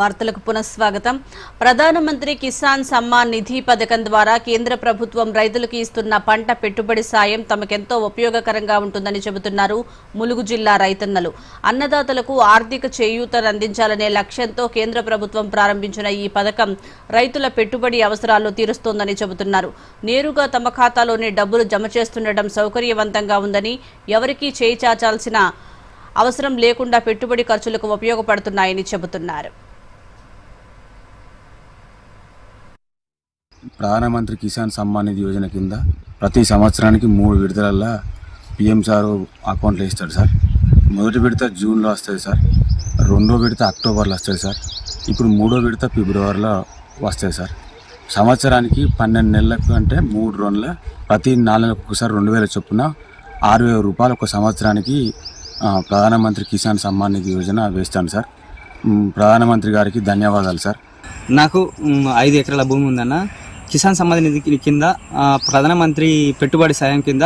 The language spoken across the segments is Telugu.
వార్తలకు పునఃస్వాగతం. ప్రధానమంత్రి కిసాన్ సమ్మాన్ నిధి పథకం ద్వారా కేంద్ర ప్రభుత్వం రైతులకు ఇస్తున్న పంట పెట్టుబడి సాయం తమకెంతో ఉపయోగకరంగా ఉంటుందని చెబుతున్నారు ములుగు జిల్లా రైతన్నలు. అన్నదాతలకు ఆర్థిక చేయూతనందించాలనే లక్ష్యంతో కేంద్ర ప్రభుత్వం ప్రారంభించిన ఈ పథకం రైతుల పెట్టుబడి అవసరాలు తీరుస్తోందని చెబుతున్నారు. నేరుగా తమ ఖాతాలోనే డబ్బులు జమ చేస్తుండటం సౌకర్యవంతంగా ఉందని ఎవరికీ చేయి చాచాల్సిన అవసరం లేకుండా పెట్టుబడి ఖర్చులకు ఉపయోగపడుతున్నాయని చెబుతున్నారు. ప్రధానమంత్రి కిసాన్ సమ్మాన్ నిధి యోజన కింద ప్రతి సంవత్సరానికి మూడు విడతలల్లో పిఎం సార్ అకౌంట్లో ఇస్తాడు సార్. మొదటి విడత జూన్లో వస్తుంది సార్. రెండో విడత అక్టోబర్లో వస్తుంది సార్. ఇప్పుడు మూడో విడత ఫిబ్రవరిలో వస్తుంది సార్. సంవత్సరానికి పన్నెండు నెలలకు అంటే మూడు రోజుల ప్రతి నాలుగు నెలలకు ఒకసారి రెండు వేల చొప్పున ఆరు వేల రూపాయలు ఒక సంవత్సరానికి ప్రధానమంత్రి కిసాన్ సమ్మాన్ నిధి యోజన వేస్తాను సార్. ప్రధానమంత్రి గారికి ధన్యవాదాలు సార్. నాకు ఐదు ఎకరాల భూమి ఉందన్న. కిసాన్ సమ్మాన్ నిధి కింద ప్రధానమంత్రి పెట్టుబడి సాయం కింద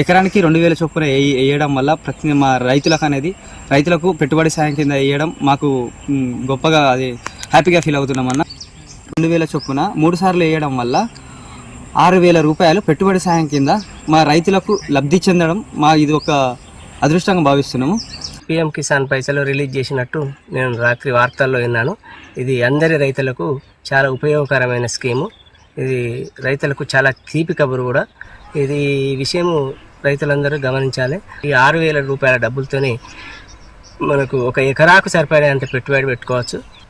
ఎకరానికి రెండు వేల చొప్పున వేయడం వల్ల ప్రతి మా రైతులకు అనేది రైతులకు పెట్టుబడి సాయం కింద వేయడం మాకు గొప్పగా అది హ్యాపీగా ఫీల్ అవుతున్నామన్న రెండు వేల చొప్పున మూడు సార్లు వేయడం వల్ల ఆరు వేల రూపాయలు పెట్టుబడి సాయం కింద మా రైతులకు లబ్ధి చెందడం మా ఇది ఒక అదృష్టంగా భావిస్తున్నాము. పిఎం కిసాన్ పైసలు రిలీజ్ చేసినట్టు నేను రాత్రి వార్తల్లో విన్నాను. ఇది అందరి రైతులకు చాలా ఉపయోగకరమైన స్కీము. ఇది రైతులకు చాలా తీపి కబురు కూడా. ఇది ఈ విషయము రైతులందరూ గమనించాలి. ఈ ఆరు వేల రూపాయల డబ్బులతోనే మనకు ఒక ఎకరాకు సరిపడేంత పెట్టుబడి పెట్టుకోవచ్చు.